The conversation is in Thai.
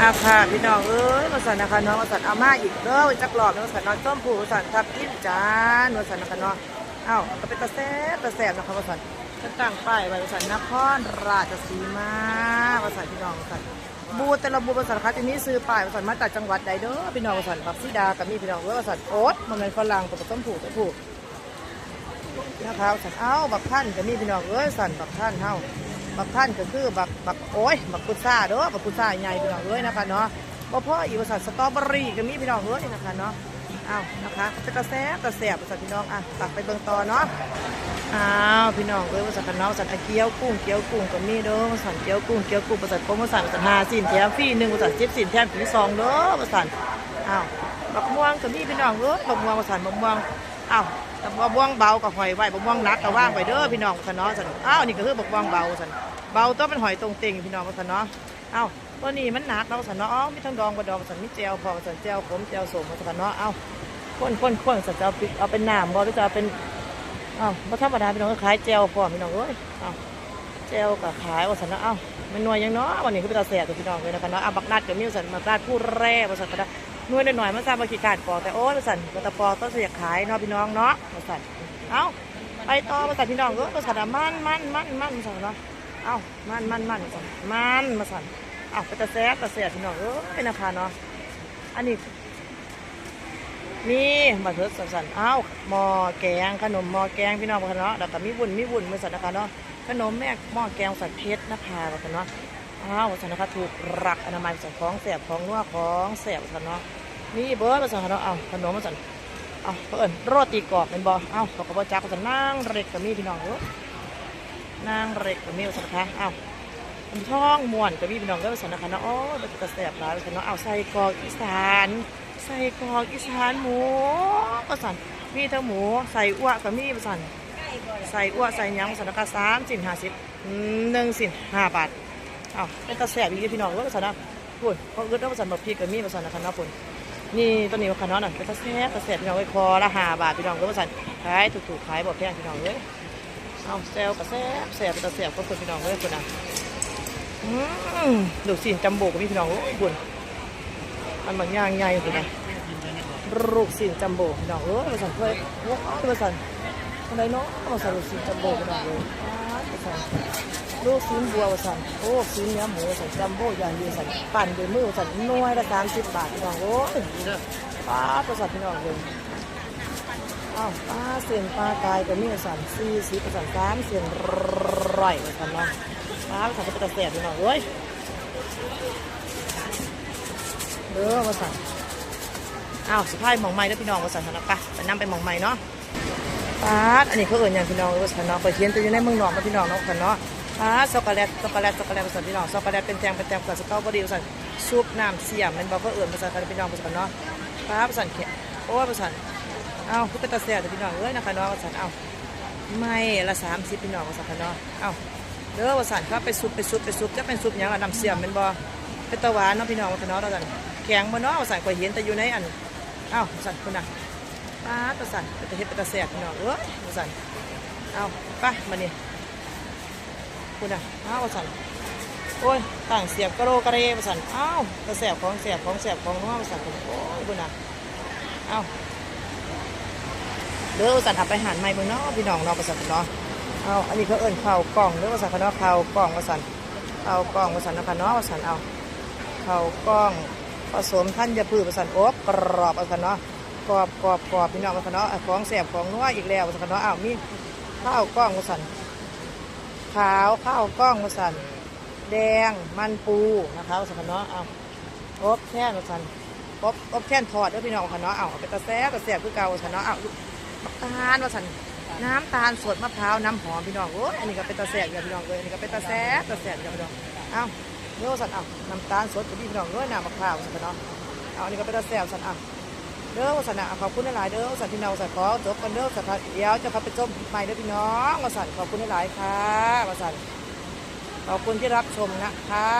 อาค่ะพี่น้องเอ้ยมาสันนะคะเนาะมาสันเอามาอีกเด้อจักรอบเนาะมาสั่นเนาะส้มผูมาสันทับทิมจานมาสันนะคะเนาะเอ้าก็เป็นตะแซ่บตะแซ่บนะคะมาสันก็ตั้งป้ายไว้มาสันนครราชสีมามาสันพี่น้องมาสันบูแต่ละบูมาสันคะจะมีซื้อป้ายมาสันมาจากจังหวัดใดเด้อพี่น้องมาสันบักซีดากับมีพี่น้องเอ้ยมาสันโอ๊ตมันเป็นฝรั่งกับส้มผูตัวผูนะคะมาสันเอ้าบักท่านกับมีพี่น้องเอ้ยสันบักท่านเฮา บักท่านก็คือบักบักโอ้ยบักกุซ่าเด้อบักกุซ่าใหญ่พี่น้องเอ้ยนะคะเนาะบ่พ่ออีกภาษาสตรอเบอรี่ก็มีพี่น้องเอ้ยนะคะเนาะอ้าวนะคะจะกระแซบกระแสบภาษาพี่น้องอะตักไปเบิ่งต่อเนาะอ้าวพี่น้องเอ้ยภาษากันเนาะภาษาเกี๊ยวกุ้งเกี๊ยวกุ้งก็มีเด้อภาษาเกี๊ยวกุ้งเกี๊ยวกุ้งภาษาโปรโมชั่นภาษาหาสินแถมฟรีหนึ่งภาษาเจ็ดสินแถมฟรีสองเด้อภาษาอ้าวบักม่วงก็มีพี่น้องเอ้ยบักม่วงภาษาบักม่วงอ้าว แต่บักม่วงเบาก็หอยไว้บักม่วงหนักก็ว่างไว้เด้อพี่น้องภาษาเนาะภาษาอ้าวนี่ก็คือบักม่วงเบาภาษาเบาตัวเป็นหอยตรงเต็งพี่น้องกันสันเนาะอ้าวตัวนี้มันหนักเราะสันเนาะอ๋อมีทั้งดองกระดองสันมีเจลพอสันเจลขมเจลสมสันเนาะอ้าข้นข้นข้นสันจะเอาเอาเป็นน้ำบ่หรือจะเอาเป็นอ้าวบ่ธรรมดาพี่น้องก็ขายเจลพอพี่น้องเอ้ยอ้าวเจลก็ขายว่าสันเนาะอ้าวมันหน่วยยังเนาะวันนี้คือเป็นตาแสบตัวพี่น้องเลยนะคะเนาะอะบักนัดกับมิวสันบักนัดผู้แร่ว่าสันก็ได้ หน่วยหน่อยๆมันทราบาขี้การปอกแต่โอ้ยว่าสันว่าตะปอต้องเสียขายเนาะพี่น้องเนาะว่าสันเอ้าไปต่อว่าสันพี่น้องเอ้ยว่าสันอะมันมันมันมันว่าสันเนาะเอ้ามันมันมันมาสั่นมันมาสั่นเอ้าไปตะแซบตะแซบพี่น้องเอ้ยนะคะเนาะอันนี้นี่มาเถิดสั่นสั่นเอ้าหม้อแกงขนมหม้อแกงพี่น้องมาเนาะแล้วก็มีบุญมีบุญมาสั่นนะคะเนาะขนมแม่หม้อแกงสันเพชรนะคะมาเนาะ อ้าวสันนะคะถูกรักอนามัยสันของแสบของนัวของแสบสันเนาะนี่เบิร์ดมาสั่นเนาะเอาขนมมาสั่นเอาเพิ่นโรตีกรอบเป็นบ่เอาเขาก็บ่จักมาสั่นนั่งเร็กกับมีพี่น้องเอ้ยนางเร็กกับมิวสันนะคะอ้าวผมช่องม่วนกับพี่พี่น้องก็สันนะคะเนาะโอ้เป็นกระแสบร้ายสันเนาะเอาใส่กรอกอีสานใส่กรอกอีสานหมูก็สันมีทั้งหมูใส่อ้วกกับมีประสันใส่อ้วกใส่ยังสันนะคะสามสินห้าสิบหนึ่งสินห้าบาท อ้าวเป็นกระแสบดีพี่น้องก็สันนะพูดเพราะอึดแล้วประสันแบบพีกับมีประสันนะคะเนาะพูดนี่ตัวนี้ว่าขนาดน่ะเป็นกระแสบกระแสบพี่น้องไว้คอละหาบาทพี่น้องก็ประสันขายถูกๆขายบ่แพงพี่น้องเลยเอาแซวกับแซบแซบกับแซบก็คนพี่น้องเลยคนน่ะดูสิจัมโบกับพี่น้องโอ้ยบุญมันบางอย่างใหญ่คนน่ะลูกสินจัมโบ้พี่น้องเอ้ยมาสั่นเพื่อนว้าวมาสั่น ไรเนาะมาสั่นลูกสิจัมโบ้พี่น้องเลยลูกสินบัวสั่นโอ้สินเนื้อหมูสั่นจัมโบ้อย่างดีสั่นปั่นด้วยมือสั่นน่วยละสามสิบบาทพี่น้องโอ้ยป้าประสันพี่น้องเลยอ้าวปลาเสียนปลากายก็มีสั่นสี่สิบสั่นสามเสียนร้อยสั่นเนาะปลาสั่นก็เป็นตะเสียบอยู่น่อยเว้ยเด้อมาสั่นอ้าวสุดท้ายมองไม้แล้วพี่น้องมาสั่นสนับปะไปนำไปมองไม้เนาะ ปลาอันนี้เขาเอ่ยอย่างพี่น้องว่าสันเนาะไปเทียนตัวอยู่ในเมืองนอกมาพี่น้องเนาะสันเนาะปลาช็อกโกแลตช็อกโกแลตช็อกโกแลตมาสันพี่น้องช็อกโกแลตเป็นแจงเป็นแจงกับสตรอเบอรี่มาสันซุปน้ำเสียมเมันบอกเขาเอ่ยมาสันพี่น้องมาสันเนาะปลามาสันเขียโอ้ยมาสันเอาคือเป็นตาเสียแต่พี่น้องเอ้ยนะคะเนาะว่าสันเอาไม่ละสามสิบพี่น้องว่าสันเนาะเอาเด้อว่าสันครับไปซุปไปซุปไปซุปจะเป็นซุปหยังอะน้ำเสียมเป็นบ่เป็นตะหวานเนาะพี่น้องว่าค่ะเนาะว่าสันแข็งบ่เนาะว่าสันก็เห็นแต่อยู่ในอันเอาว่าสันคุณนะ ป้าตาสันเป็นตาเฮ็ดเป็นตาเสียพี่น้องเอ้ยว่าสันเอาไปมาเนี่ยคุณน่ะเอาว่าสันโอ้ยต่างเสียบกระโรกระเรว่าสันเอ้าตาเสียบของเสียบของเสียบของนัวว่าสันโอ้ยคุณน่ะเอาเด้อสันทับไปหันไม่เบิ่งนาะพี่น้องนาะประสันเนาะเอาอันนี้เขาเอิ้นข้าวกล่องเด้อประสันเนาะข้าวกล่องประสันข้ากล่องประสันนะคะเนาะประสันเอาข้าวกล่องผสมท่านยาพืชประสันโอ๊บกรอบประสันเนาะ กรอบกรอบกรอบพี่น้องประสันเนาะอะของแสบของนัวอีกแล้วประสันเนาะอ้าวมีข้าวกล้องประสันขาวข้าวกล้องประสันแดงมันปูนะคะประสันเนาะเอาโอ๊บแค่ประสันอบอบแค่นทอดด้อพี่น้องประสันเนาะเอาเอาไปตะแซ่ตะแซ่บคือเก่าประสันเนาะเอาน้ำตาลว่าสันน้ำตาลสดมะพร้าวน้ำหอมพี่น้องโอ้ยอันนี้ก็เป็นตาแสบอย่าพี่น้องเลยอันนี้ก็เป็นตาแสบตาแสบอย่าพี่น้องเอ้าเดี๋ยวสันเอาน้ำตาลสดกับพี่น้องด้วยน้ำมะพร้าวสันเนาะเอาอันนี้ก็เป็นตาแสบสันเอา เด้อสันาขอบคุณหลายเด้อสันพี่น้องสันขอจบกันเด้อสันเดี๋ยวจะพาไปจมใหม่เด้อพี่น้องวาสันขอบคุณหลายค่ะวาสันขอบคุณที่รับชมนะคะ